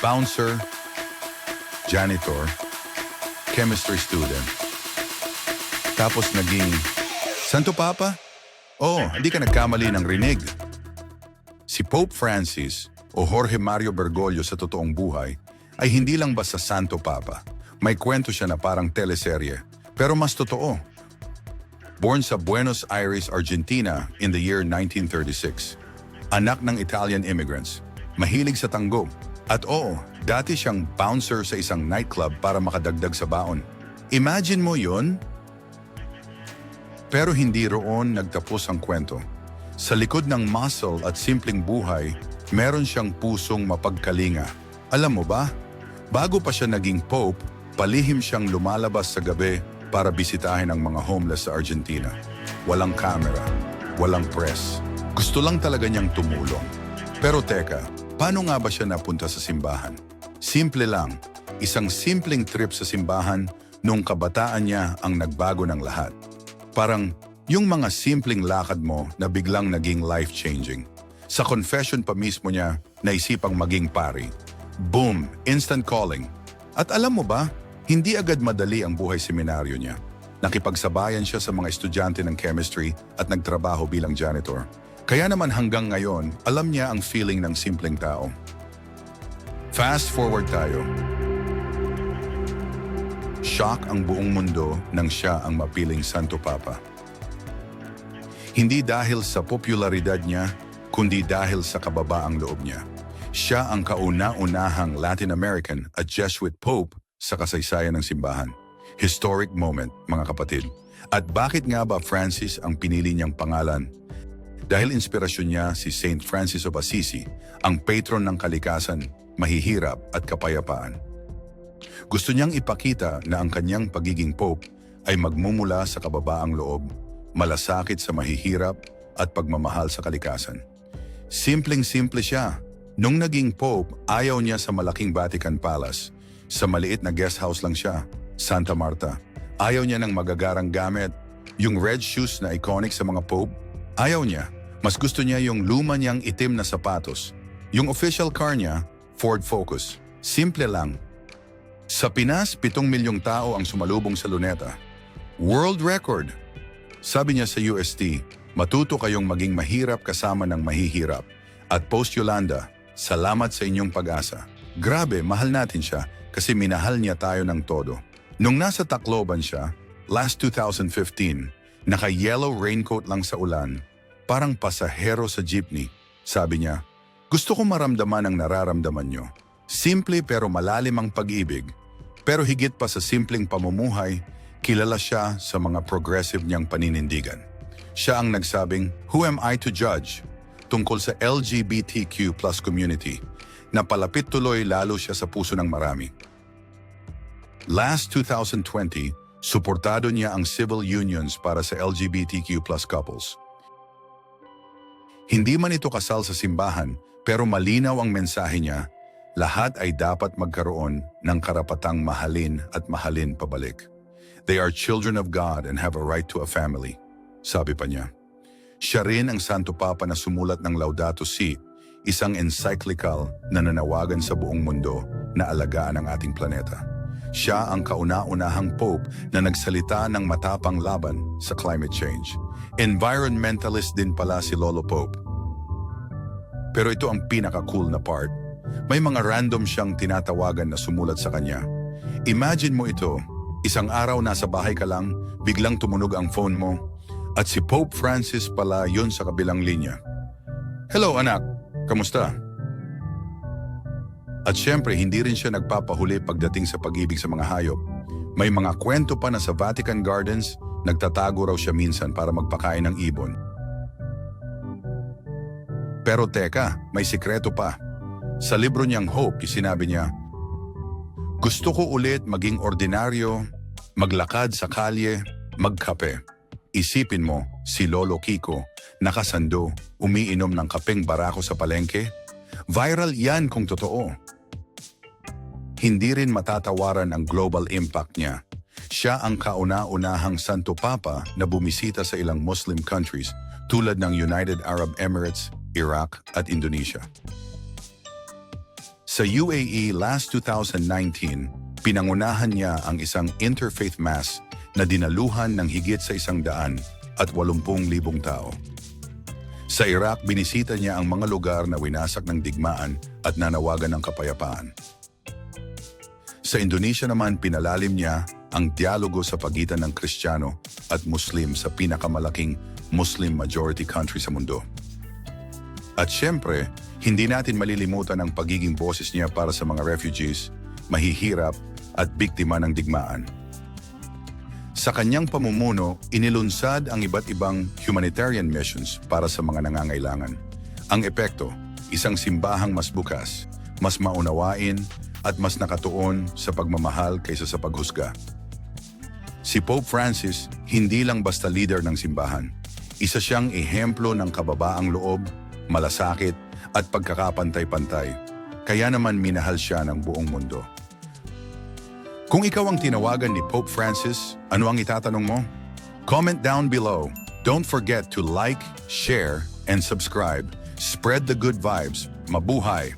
bouncer, janitor, chemistry student. Tapos naging, Santo Papa? Oo, hindi ka nagkamali ng rinig. Si Pope Francis o Jorge Mario Bergoglio sa totoong buhay ay hindi lang basta Santo Papa. May kwento siya na parang teleserye, pero mas totoo. Born sa Buenos Aires, Argentina in the year 1936. Anak ng Italian immigrants, mahilig sa tango. At oo, dati siyang bouncer sa isang nightclub para makadagdag sa baon. Imagine mo yon? Pero hindi roon nagtapos ang kwento. Sa likod ng muscle at simpleng buhay, meron siyang pusong mapagkalinga. Alam mo ba? Bago pa siya naging pope, palihim siyang lumalabas sa gabi para bisitahin ang mga homeless sa Argentina. Walang camera, walang press. Gusto lang talaga niyang tumulong. Pero teka, paano nga ba siya napunta sa simbahan? Simple lang, isang simpleng trip sa simbahan nung kabataan niya ang nagbago ng lahat. Parang yung mga simpleng lakad mo na biglang naging life-changing. Sa confession pa mismo niya, naisipang maging pari. Boom! Instant calling. At alam mo ba, hindi agad madali ang buhay seminaryo niya. Nakipagsabayan siya sa mga estudyante ng chemistry at nagtrabaho bilang janitor. Kaya naman hanggang ngayon, alam niya ang feeling ng simpleng tao. Fast forward tayo. Shock ang buong mundo nang siya ang mapiling Santo Papa. Hindi dahil sa popularidad niya, kundi dahil sa kababaang loob niya. Siya ang kauna-unahang Latin American at Jesuit Pope sa kasaysayan ng simbahan. Historic moment, mga kapatid. At bakit nga ba Francis ang pinili niyang pangalan? Dahil inspirasyon niya si Saint Francis of Assisi, ang patron ng kalikasan, mahihirap at kapayapaan. Gusto niyang ipakita na ang kanyang pagiging pope ay magmumula sa kababaang loob, malasakit sa mahihirap at pagmamahal sa kalikasan. Simpleng-simple siya. Nung naging pope, ayaw niya sa malaking Vatican Palace. Sa maliit na guest house lang siya, Santa Marta. Ayaw niya ng magagarang gamit. Yung red shoes na iconic sa mga pope, ayaw niya. Mas gusto niya yung luma niyang itim na sapatos. Yung official car niya, Ford Focus. Simple lang, sa Pinas, pitong milyong tao ang sumalubong sa luneta. World record! Sabi niya sa UST, matuto kayong maging mahirap kasama ng mahihirap. At Post Yolanda, salamat sa inyong pag-asa. Grabe, mahal natin siya kasi minahal niya tayo ng todo. Nung nasa Tacloban siya, last 2015, naka-yellow raincoat lang sa ulan, parang pasahero sa jeepney. Sabi niya, gusto ko maramdaman ang nararamdaman niyo. Simple pero malalim ang pag-ibig. Pero higit pa sa simpleng pamumuhay, kilala siya sa mga progressive niyang paninindigan. Siya ang nagsabing, Who am I to judge? tungkol sa LGBTQ plus community na palapit tuloy lalo siya sa puso ng marami. Last 2020, suportado niya ang civil unions para sa LGBTQ plus couples. Hindi man ito kasal sa simbahan, pero malinaw ang mensahe niya lahat ay dapat magkaroon ng karapatang mahalin at mahalin pabalik. They are children of God and have a right to a family, sabi pa niya. Siya rin ang Santo Papa na sumulat ng Laudato Si, isang encyclical na nanawagan sa buong mundo na alagaan ang ating planeta. Siya ang kauna-unahang Pope na nagsalita ng matapang laban sa climate change. Environmentalist din pala si Lolo Pope. Pero ito ang pinaka-cool na part may mga random siyang tinatawagan na sumulat sa kanya. Imagine mo ito, isang araw nasa bahay ka lang, biglang tumunog ang phone mo, at si Pope Francis pala yon sa kabilang linya. Hello anak, kamusta? At syempre, hindi rin siya nagpapahuli pagdating sa pag-ibig sa mga hayop. May mga kwento pa na sa Vatican Gardens, nagtatago raw siya minsan para magpakain ng ibon. Pero teka, may sikreto pa. Sa libro niyang Hope, sinabi niya, Gusto ko ulit maging ordinaryo, maglakad sa kalye, magkape. Isipin mo, si Lolo Kiko, nakasando, umiinom ng kapeng barako sa palengke. Viral yan kung totoo. Hindi rin matatawaran ang global impact niya. Siya ang kauna-unahang Santo Papa na bumisita sa ilang Muslim countries tulad ng United Arab Emirates, Iraq at Indonesia. Sa UAE last 2019, pinangunahan niya ang isang interfaith mass na dinaluhan ng higit sa isang daan at walumpung libong tao. Sa Iraq, binisita niya ang mga lugar na winasak ng digmaan at nanawagan ng kapayapaan. Sa Indonesia naman, pinalalim niya ang dialogo sa pagitan ng Kristiyano at Muslim sa pinakamalaking Muslim majority country sa mundo. At syempre, hindi natin malilimutan ang pagiging boses niya para sa mga refugees, mahihirap at biktima ng digmaan. Sa kanyang pamumuno, inilunsad ang iba't ibang humanitarian missions para sa mga nangangailangan. Ang epekto, isang simbahang mas bukas, mas maunawain at mas nakatuon sa pagmamahal kaysa sa paghusga. Si Pope Francis hindi lang basta leader ng simbahan. Isa siyang ehemplo ng kababaang loob, malasakit at pagkakapantay-pantay. Kaya naman minahal siya ng buong mundo. Kung ikaw ang tinawagan ni Pope Francis, ano ang itatanong mo? Comment down below. Don't forget to like, share, and subscribe. Spread the good vibes. Mabuhay!